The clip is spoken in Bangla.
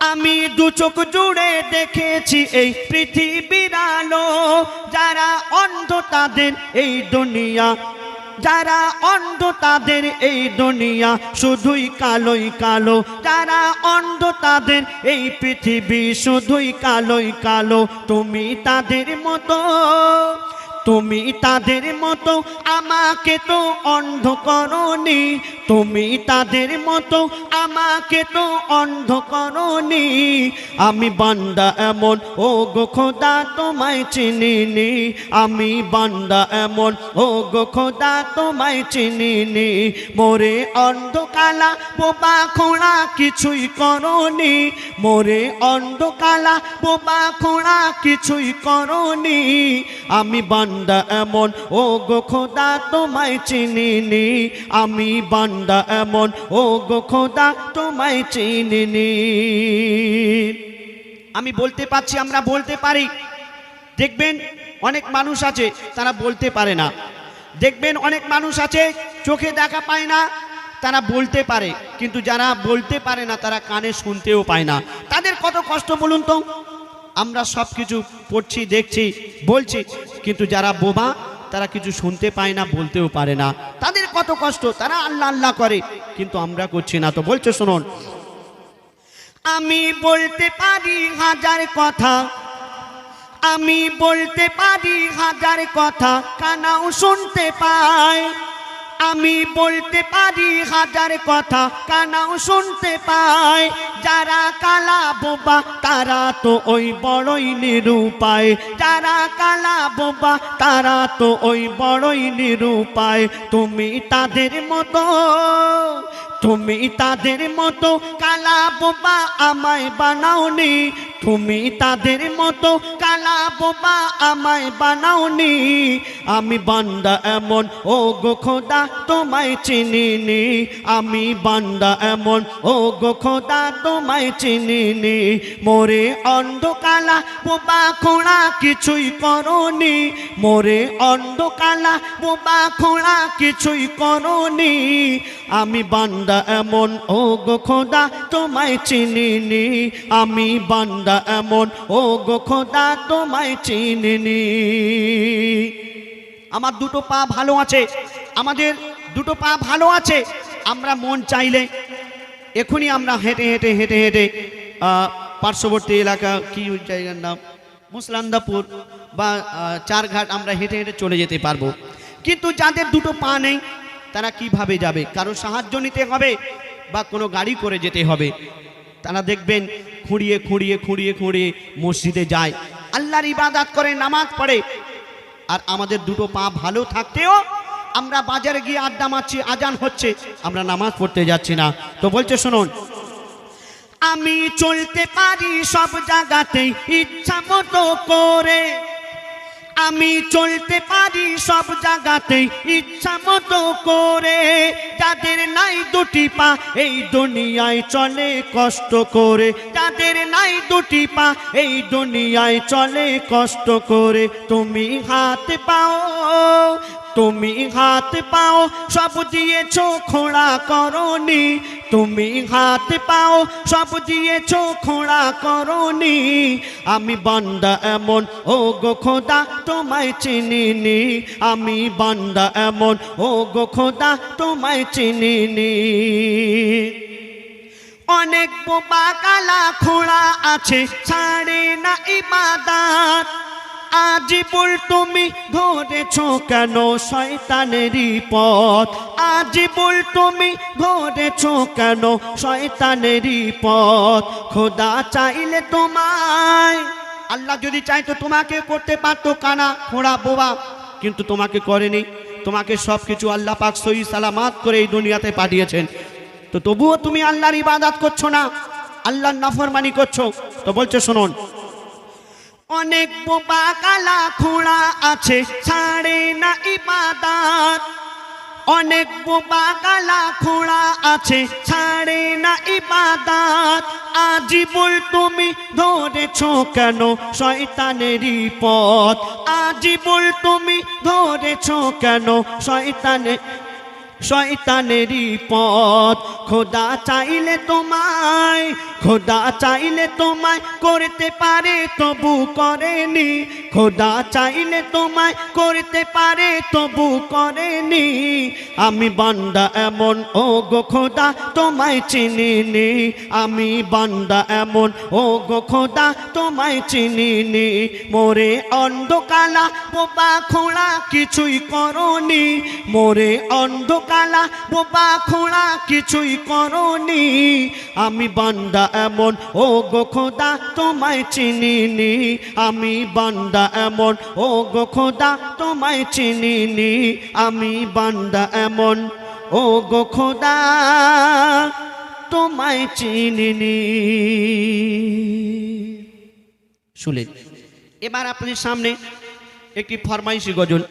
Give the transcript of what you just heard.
আমি দু চোখ জুড়ে দেখেছি এই পৃথিবীর আলো। যারা অন্ধ তাদের এই দুনিয়া, যারা অন্ধ তাদের এই দুনিয়া, শুধুই কালোই কালো। যারা অন্ধ তাদের এই পৃথিবী, শুধুই কালোই কালো। তুমি তাদের মতো, তুমি তাদের মতো। আমাকে তো অন্ধ করনি তুমি তাদের মতো, আমাকে তো অন্ধ করনি। আমি বান্দা এমন ও গো খোদা তোমায় চিনিনি। আমি বান্দা এমন ও গো খোদা তোমায় চিনিনি। মোরে অন্ধকালা, বোবা খোঁড়া কিছুই করনি। মোরে অন্ধকালা, বোবা খোঁড়া কিছুই করনি। আমি বান্দা এমন ও গো খোদা তোমায় চিনিনি। আমি বান্দা এমন ও গো খোদা, তোমায় চিনিনি। আমি বলতে পারছি, আমরা বলতে পারি। দেখবেন, অনেক মানুষ আছে, তারা বলতে পারে না। দেখবেন, অনেক মানুষ আছে, চোখে দেখা পায় না, তারা বলতে পারে। কিন্তু যারা বলতে পারে না, তারা কানে শুনতেও পায় না। তাদের কত কষ্ট বলুন তো? আমরা সব কিছু পড়ছি, দেখছি, বলছি। কিন্তু যারা বোবা তারা কিছু শুনতে পায় না, বলতেও পারে না। তাদের কত কষ্ট, তারা আল্লাহ আল্লাহ করে, কিন্তু আমরা করছি না। তো বলছে, শুনুন। আমি বলতে পারি হাজার কথা, আমি বলতে পারি হাজার কথা, কানাও শুনতে পায়। আমি বলতে পারি হাজার কথা, কানাও শুনতে পায়। যারা কালা বোবা, তারা তো ওই বড়ই নিরুপায়। যারা কালা বোবা, তারা তো ওই বড়ই নিরুপায়। তুমি তাদের মতো, তুমি তাদের মতো, কালা বোবা আমায় বানাওনি। তুমি তাদের মতো কালা বোবা আমায় বানাওনি। আমি বান্দা এমন ও গো খোদা, তোমায় চিনিনি। আমি বান্দা এমন ও গো খোদা, তোমায় চিনিনি। মোরে অন্ধকালা বোবা খোঁড়া কিছুই করনি। মোরে অন্ধকালা বোবা খোঁড়া কিছুই করনি। আমি বান্দা এমন ও গো খোদা, তোমায় চিনিনি। আমি বান্দা এমন ও গো খোদা তোমায় চিনিনি। আমার দুটো পা ভালো আছে, আমাদের দুটো পা ভালো আছে, আমরা মন চাইলে এখনই আমরা হেঁটে হেঁটে হেঁটে হেঁটে পার্শ্ববর্তী এলাকা কি জায়গার নাম? মুসলান্দাপুর বা চারঘাট আমরা হেঁটে হেঁটে চলে যেতে পারব। কিন্তু যাদের দুটো পা নেই, তারা কীভাবে যাবে? কারও সাহায্য নিতে হবে বা কোনো গাড়ি করে যেতে হবে? তারা দেখবেন খুঁড়িয়ে খুঁড়িয়ে খুঁড়িয়ে খুঁড়িয়ে মসজিদে যায়। আল্লাহর ইবাদাত করে নামাজ পড়ে। আর আমাদের দুটো পা ভালো থাকতেও আমরা বাজারে গিয়ে আড্ডা মারছি, আজান হচ্ছে, আমরা নামাজ পড়তে যাচ্ছি না। তো বলছে, শুনুন, আমি চলতে পারি সব জায়গাতে ইচ্ছা মতো করে। আমি চলতে পারি সব জায়গাতে ইচ্ছা মতো করে। যাদের নাই দুটি পা, এই দুনিয়ায় চলে কষ্ট করে। যাদের নাই দুটি পা, এই দুনিয়ায় চলে কষ্ট করে। তুমি হাত পাও তুমি হাত পাও, সব দিয়েছ খোঁড়া করনি। তুমি হাত পাও, সব দিয়েছ খোঁড়া করনি। আমি বান্দা এমন ও গো খোদা তোমায় চিনিনি। আমি বান্দা এমন ও গো খোদা তোমায় চিনিনি। অনেক বোবা কালা খোঁড়া আছে, ছাড়ে না ইবাদাত। আজ বল তুমি ধরেছ কেন শয়তানেরই পথ? আজ বল তুমি ধরেছ কেন শয়তানেরই পথ? খোদা চাইলে তোমায়। আল্লাহ যদি চাইতো তোমাকে করতে পারতো কানা, খোঁড়া, বোবা, কিন্তু তোমাকে করেনি। তোমাকে সব কিছু আল্লাহ পাক সহি সালামাত করে এই দুনিয়াতে পাঠিয়েছেন। তো তবুও তুমি আল্লাহর ইবাদাত করছ না, আল্লাহর নাফরমানি করছ। তো বলছে, শুনুন অনেক বোবা কালা খোঁড়া আছে, ছাড়ে না ইবাদাত। অনেক বোবা কালা খোঁড়া আছে, ছাড়ে না ইবাদাত। আজীবল তুমি ধরেছ কেন শয়তানেরই পথ? আজীবল তুমি ধরেছ কেন শয়তানের শয়তানেরই পথ। খোদা চাইলে তোমায়, খোদা চাইলে তোমায় করতে পারে, তবু করেনি। খোদা চাইলে তোমায় করতে পারে, তবু করেনি। আমি বান্দা এমন ও গো খোদা, তোমায় চিনিনি। আমি বান্দা এমন ও গো খোদা, তোমায় চিনিনি। মোরে অন্ধকালা, বোবা খোঁড়া কিছুই করনি। মোরে অন্ধকালা, বোবা খোঁড়া কিছুই করনি। আমি বান্দা এমন ও গো খোদা, তোমায় চিনিনি। আমি বান্দা এমন ও গো খোদা, তোমায় চিনিনি। আমি বান্দা ও গো খোদা তোমায় চিনিনি। শুনলেন এবার আপনি সামনে একটি ফরমাইশি গজল।